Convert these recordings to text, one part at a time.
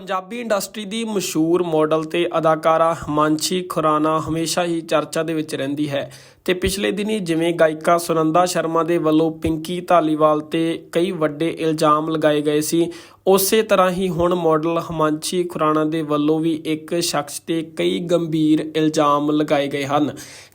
Punjabi industry ਦੀ ਮਸ਼ਹੂਰ model ਤੇ ਅਦਾਕਾਰਾ ਹਿਮਾਂਸ਼ੀ ਖੁਰਾਨਾ ਹਮੇਸ਼ਾ ਹੀ ਚਰਚਾ ਦੇ ਵਿੱਚ ਰਹਿੰਦੀ ਹੈ ਤੇ ਪਿਛਲੇ ਦਿਨੀ ਜਿਵੇਂ ਗਾਇਕਾ ਸੁਨੰਦਾ ਸ਼ਰਮਾ ਦੇ ਵੱਲੋਂ ਪਿੰਕੀ ਧਾਲੀਵਾਲ ਤੇ ਕਈ ਵੱਡੇ ਇਲਜ਼ਾਮ ਲਗਾਏ ਗਏ ਸੀ, ਉਸੇ ਤਰ੍ਹਾਂ ਹੀ ਹੁਣ ਮਾਡਲ ਹਿਮਾਂਸ਼ੀ ਖੁਰਾਣਾ ਦੇ ਵੱਲੋਂ ਵੀ ਇੱਕ ਸ਼ਖਸ ਤੇ ਕਈ ਗੰਭੀਰ ਇਲਜ਼ਾਮ ਲਗਾਏ ਗਏ ਹਨ।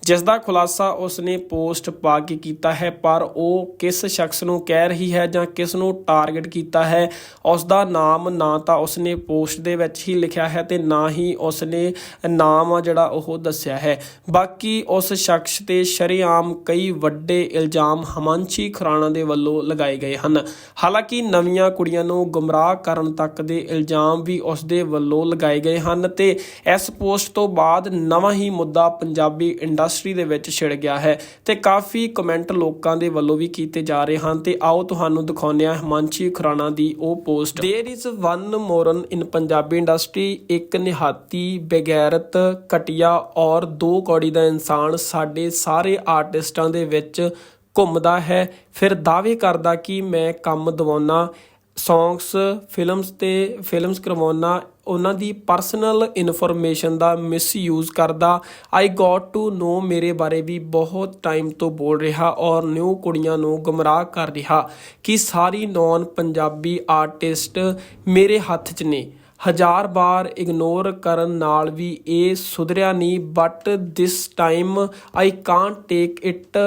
ਜਿਸ ਦਾ ਖੁਲਾਸਾ ਉਸਨੇ ਪੋਸਟ ਪਾ ਕੇ ਕੀਤਾ ਹੈ, ਪਰ ਉਹ ਕਿਸ ਸ਼ਖਸ ਨੂੰ ਕਹਿ ਰਹੀ ਹੈ ਜਾਂ ਕਿਸ ਨੂੰ ਟਾਰਗੇਟ ਕੀਤਾ ਹੈ ਉਸ ਦਾ ਨਾਮ ਨਾ ਤਾਂ ਉਸਨੇ ਪੋਸਟ ਦੇ ਵਿੱਚ ਹੀ ਲਿਖਿਆ ਹੈ ਤੇ ਨਾ ਹੀ ਉਸਨੇ ਨਾਮ ਆ ਜਿਹੜਾ ਉਹ ਦੱਸਿਆ ਹੈ। ਬਾਕੀ ਉਸ ਸ਼ਖਸ ਤੇ ਸ਼ਰੇਆਮ ਕਈ ਵੱਡੇ ਇਲਜ਼ਾਮ ਹਮਾਂਚੀ ਖੁਰਾਣਾ ਦੇ ਵੱਲੋਂ ਲਗਾਏ ਗਏ ਹਨ। ਹਾਲਾਂਕਿ ਨਵੀਆਂ ਕੁੜੀਆਂ ਨੂੰ ਗੁੰਮਰਾਹ ਕਰਨ ਤੱਕ ਦੇ ਇਲਜ਼ਾਮ ਵੀ ਉਸ ਦੇ ਵੱਲੋਂ ਲਗਾਏ ਗਏ ਹਨ ਤੇ ਇਸ ਪੋਸਟ ਤੋਂ ਬਾਅਦ ਨਵਾਂ ਹੀ ਮੁੱਦਾ ਪੰਜਾਬੀ ਇੰਡਸਟਰੀ ਦੇ ਵਿੱਚ ਛਿੜ ਗਿਆ ਹੈ ਤੇ ਕਾਫੀ ਕਮੈਂਟ ਲੋਕਾਂ ਦੇ ਵੱਲੋਂ ਵੀ ਕੀਤੇ ਜਾ ਰਹੇ ਹਨ ਤੇ ਆਓ ਤੁਹਾਨੂੰ ਦਿਖਾਉਂਦੇ ਹਾਂ ਹਿਮਾਂਸ਼ੀ ਖੁਰਾਣਾ ਦੀ ਉਹ post there is one moron in Punjabi industry ਇੱਕ ਨਿਹਾਤੀ ਬੇਗੈਰਤ ਕਟਿਆ ਔਰ ਦੋ ਕੌੜੀ ਦਾ ਇਨਸਾਨ ਸਾਡੇ ਸਾਰੇ ਆਰਟਿਸਟਾਂ ਦੇ ਵਿੱਚ ਘੁੰਮਦਾ ਹੈ ਫਿਰ ਦਾਅਵੇ ਕਰਦਾ ਕਿ ਮੈਂ ਕੰਮ ਦਿਵਾਉਣਾ ਸੌਂਗਸ ਫਿਲਮਸ ਤੇ ਫਿਲਮਸ ਕਰਵਾਉਣਾ ਉਹਨਾਂ ਦੀ ਪਰਸਨਲ ਇਨਫੋਰਮੇਸ਼ਨ ਦਾ ਮਿਸਯੂਜ਼ ਕਰਦਾ। ਆਈ ਗੋਟ ਟੂ ਨੋ ਮੇਰੇ ਬਾਰੇ ਵੀ ਬਹੁਤ ਟਾਈਮ ਤੋਂ ਬੋਲ ਰਿਹਾ ਔਰ ਨਿਊ ਕੁੜੀਆਂ ਨੂੰ ਗਮਰਾਹ ਕਰ ਰਿਹਾ ਕਿ ਸਾਰੀ ਨੌਨ ਪੰਜਾਬੀ ਆਰਟਿਸਟ ਮੇਰੇ ਹੱਥ 'ਚ ਨੇ। ਹਜ਼ਾਰ ਵਾਰ ਇਗਨੋਰ ਕਰਨ ਨਾਲ ਵੀ ਇਹ ਸੁਧਰਿਆ ਨਹੀਂ but this time I can't take it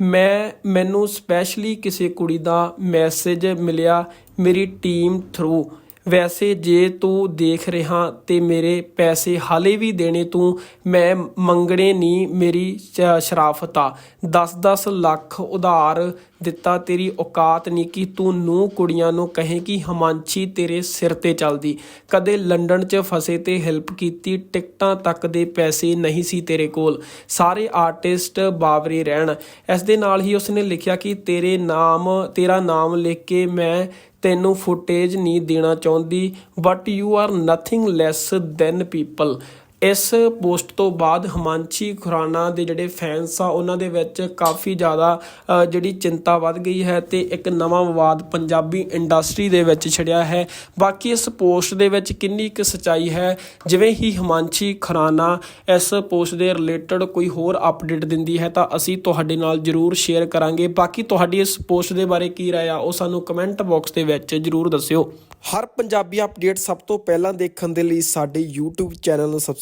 ਮੈਂ, ਮੈਨੂੰ ਸਪੈਸ਼ਲੀ ਕਿਸੇ ਕੁੜੀ ਦਾ ਮੈਸੇਜ ਮਿਲਿਆ ਮੇਰੀ ਟੀਮ ਥਰੂ ਵੈਸੇ ਜੇ ਤੂੰ ਦੇਖ ਰਿਹਾ ਤੇ ਮੇਰੇ ਪੈਸੇ ਹਾਲੇ ਵੀ ਦੇਣੇ ਤੂੰ, ਮੈਂ ਮੰਗਣੇ ਨਹੀਂ ਮੇਰੀ ਸ਼- ਸ਼ਰਾਫਤ ਆ। 10-10 ਲੱਖ ਉਧਾਰ ਦਿੱਤਾ ਤੇਰੀ ਔਕਾਤ ਨਹੀਂ ਕਿ ਤੂੰ ਨੂੰ ਕੁੜੀਆਂ ਨੂੰ ਕਹੇ ਕਿ ਹਮਾਂਚੀ ਤੇਰੇ ਸਿਰ ਤੇ ਚੱਲਦੀ। ਕਦੇ ਲੰਡਨ 'ਚ ਫਸੇ ਤੇ ਹੈਲਪ ਕੀਤੀ, ਟਿਕਟਾਂ ਤੱਕ ਦੇ ਪੈਸੇ ਨਹੀਂ ਸੀ ਤੇਰੇ ਕੋਲ। ਸਾਰੇ ਆਰਟਿਸਟ ਬਾਵਰੇ ਰਹਿਣ। ਇਸ ਦੇ ਨਾਲ ਹੀ ਉਸਨੇ ਲਿਖਿਆ ਕਿ ਤੇਰੇ ਨਾਮ, ਤੇਰਾ ਨਾਮ ਲਿਖ ਕੇ ਮੈਂ ਤੈਨੂੰ ਫੁਟੇਜ ਨਹੀਂ ਦੇਣਾ ਚਾਹੁੰਦੀ but you are nothing less than people ਇਸ ਪੋਸਟ ਤੋਂ ਬਾਅਦ ਹਿਮਾਂਸ਼ੀ ਖੁਰਾਨਾ ਦੇ ਜਿਹੜੇ ਫੈਨਸ ਆ, ਉਹਨਾਂ ਦੇ ਵਿੱਚ ਕਾਫੀ ਜ਼ਿਆਦਾ ਜਿਹੜੀ ਚਿੰਤਾ ਵੱਧ ਗਈ ਹੈ ਤੇ ਇੱਕ ਨਵਾਂ ਵਿਵਾਦ ਪੰਜਾਬੀ ਇੰਡਸਟਰੀ ਦੇ ਵਿੱਚ ਛਿੜਿਆ ਹੈ। ਬਾਕੀ ਇਸ ਪੋਸਟ ਦੇ ਵਿੱਚ ਕਿੰਨੀ ਕੁ ਸਚਾਈ ਹੈ? ਜਿਵੇਂ ਹੀ ਹਿਮਾਂਸ਼ੀ ਖੁਰਾਨਾ ਇਸ ਪੋਸਟ ਦੇ ਰਿਲੇਟਡ ਕੋਈ ਹੋਰ ਅਪਡੇਟ ਦਿੰਦੀ ਹੈ ਤਾਂ ਅਸੀਂ ਤੁਹਾਡੇ ਨਾਲ ਜਰੂਰ ਸ਼ੇਅਰ ਕਰਾਂਗੇ। ਬਾਕੀ ਤੁਹਾਡੀ ਇਸ ਪੋਸਟ ਦੇ ਬਾਰੇ ਕੀ ਰਾਏ ਆ, ਉਹ ਸਾਨੂੰ ਕਮੈਂਟ ਬਾਕਸ ਦੇ ਵਿੱਚ ਜਰੂਰ ਦੱਸਿਓ। ਹਰ ਪੰਜਾਬੀ ਅਪਡੇਟ ਸਭ ਤੋਂ ਪਹਿਲਾਂ ਦੇਖਣ ਦੇ ਲਈ ਸਾਡੇ YouTube ਚੈਨਲ ਨੂੰ